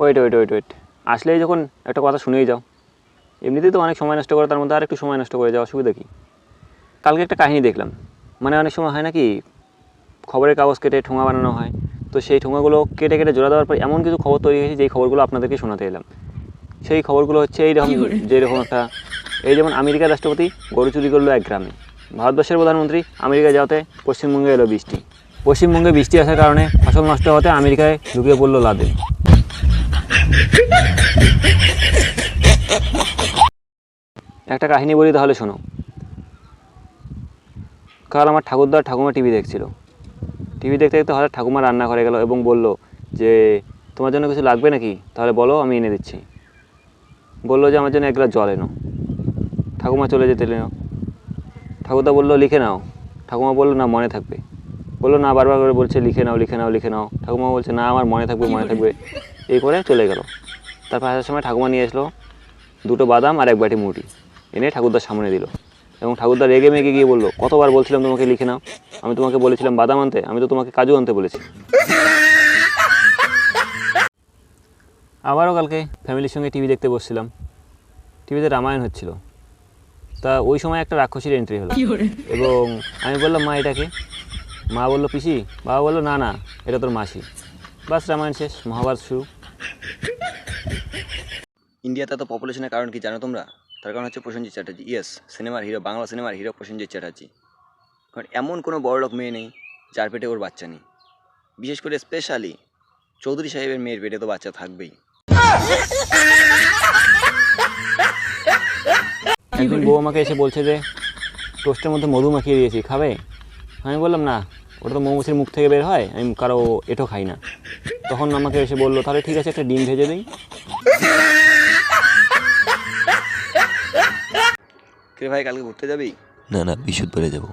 Wait wait wait wait আসলেই যখন একটা কথা শুনেই যাও এমনিতেই তো অনেক সময় নষ্ট করে তার মধ্যে আর একটু সময় নষ্ট করে যাওয়া অসুবিধা কী? কালকে একটা কাহিনী দেখলাম। মানে অনেক সময় হয় নাকি খবরের কাগজ কেটে ঠোঙা বানানো হয়। তো সেই ঠোঙাগুলো কেটে কেটে জোড়া দেওয়ার পর এমন কিছু খবর তৈরি হয়েছে যেই খবরগুলো আপনাদেরকে শোনাতে এলাম। সেই খবরগুলো হচ্ছে এই এইরকম যেরকম একটা এই যেমন আমেরিকার রাষ্ট্রপতি গরু চুরি করল এক গ্রামে। ভারতবর্ষের প্রধানমন্ত্রী আমেরিকা যাওয়াতে পশ্চিমবঙ্গে এলো বৃষ্টি। পশ্চিমবঙ্গে বৃষ্টি আসার কারণে ফসল নষ্ট হতে আমেরিকায় ঢুকে পড়ল লাদে একটা কাহিনী বলি তাহলে শোনো। কাল আমার ঠাকুরদার ঠাকুমা টিভি দেখছিল। টিভি দেখতে দেখতে হঠাৎ ঠাকুমা রান্না করে গেল এবং বলল যে, তোমার জন্য কিছু লাগবে নাকি? তাহলে বলো, আমি এনে দিচ্ছি। বলল যে, আমার জন্য এক গ্লাস জল এনো। ঠাকুমা চলে যেতে এলো। ঠাকুরদা বলল, লিখে নাও। ঠাকুমা বলল, না, মনে থাকবে। বলল, না, বারবার করে বলছে, লিখে নাও লিখে নাও লিখে নাও। ঠাকুমা বলছে, না, আমার মনে থাকবে মনে থাকবে। এই করে চলে গেল। তারপর আসার সময় ঠাকুমা নিয়ে আসলো দুটো বাদাম আর এক বাটি মুড়ি এনে ঠাকুরদার সামনে দিল এবং ঠাকুরদা রেগে মেগে গিয়ে বলল কতবার বলছিলাম তোমাকে লিখে নাও। আমি তোমাকে বলেছিলাম বাদাম আনতে আমি তো তোমাকে কাজু আনতে বলেছি। আবারও কালকে ফ্যামিলির সঙ্গে টিভি দেখতে বসছিলাম। টিভিতে রামায়ণ হচ্ছিল। তা ওই সময় একটা রাক্ষসীর এন্ট্রি হলো। এবং আমি বললাম মা এটাকে মা বলল পিসি। বাবা বলল না না এটা তোর মাসি। বাস রামায়ণ শেষ মহাভারত শুরু। ইন্ডিয়াতে এত পপুলেশনের কারণ কি জানো তোমরা? তার কারণ হচ্ছে প্রসেনজিৎ চ্যাটার্জি। ইয়েস সিনেমার হিরো বাংলা সিনেমার হিরো প্রসেনজিৎ চ্যাটার্জি। কারণ এমন কোনো বড়লোক মেয়ে নেই যার পেটে ওর বাচ্চা নেই। বিশেষ করে স্পেশালি চৌধুরী সাহেবের মেয়ের পেটে তো বাচ্চা থাকবেই। একদিন বউ আমাকে এসে বলছে যে, টোস্টের মধ্যে মধু মাখিয়ে দিয়েছি, খাবে? আমি বললাম, না, ওটা তো মৌমাছির মুখ থেকে বের হয়, আমি কারও এটো খাই না। তখন আমাকে এসে বলল, তাহলে ঠিক আছে, একটা ডিম ভেজে দিই। কে ভাই কালকে ঘুরতে যাবি? না না বিশুদ্ধবারে যাব।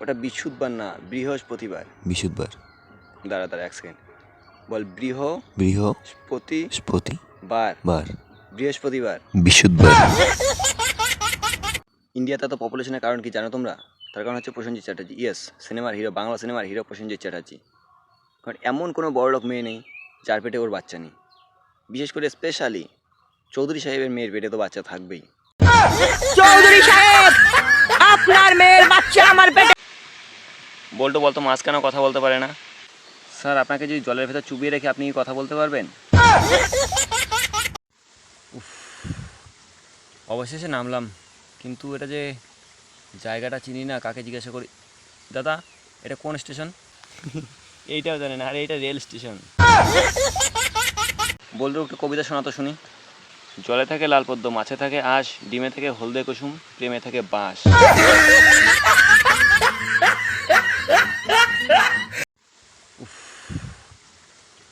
ওটা বিশুদ্ধবার না বৃহস্পতিবার। বিশুদ্ধবার। দাঁড়া দাঁড়া এক সেকেন্ড। বল বৃহস্পতি বৃহস্পতিবার বার। বৃহস্পতিবার। বিশুদ্ধবার। ইন্ডিয়াতে এত পপুলেশনের কারণ কি জানো তোমরা? তার কারণ হচ্ছে প্রসেনজিৎ চ্যাটার্জি। ইয়েস সিনেমার হিরো বাংলা সিনেমার হিরো প্রসেনজিৎ চ্যাটার্জি। কারণ এমন কোনো বড়লোক মেয়ে নেই যার পেটে ওর বাচ্চা নেই। বিশেষ করে স্পেশালি চৌধুরী সাহেবের মেয়ের পেটে তো বাচ্চা থাকবেই। চৌধুরী সাহেব আপনার মেয়ের বাচ্চা আমার পেটে বলতো বলতো মাছ কেন কথা বলতে পারে না। স্যার আপনাকে যদি জলের ভেতর চুবিয়ে রেখে আপনি কি কথা বলতে পারবেন? উফ, অবশেষে নামলাম। কিন্তু এটা যে জায়গাটা চিনি না কাকে জিজ্ঞাসা করি? দাদা এটা কোন স্টেশন? এইটাও জানেন আরে এটা রেল স্টেশন। বলতো একটু কবিতা শোনাতো শুনি। জলে থাকে লাল পদ্ম মাছে থাকে আঁশ ডিমে থাকে হলদে কুসুম প্রেমে থাকে বাঁশ।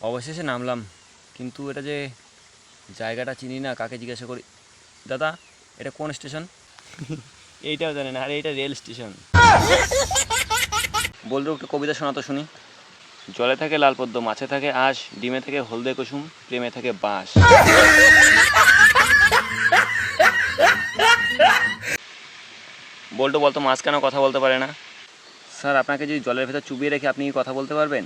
অবশেষে নামলাম। কিন্তু এটা যে জায়গাটা চিনি না কাকে জিজ্ঞাসা করি? দাদা এটা কোন স্টেশন? এইটাও জানে না আরে এটা রেল স্টেশন। বলতো একটু কবিতা শোনাতো শুনি। জলে থাকে লাল পদ্ম মাছে থাকে আঁশ ডিমে থাকে হলদে কুসুম প্রেমে থাকে বাঁশ। বলতো বলতো কেন কথা বলতে পারে না। স্যার, আপনাকে যদি জলের ভেতর চুবিয়ে রেখে আপনি কথা বলতে পারবেন?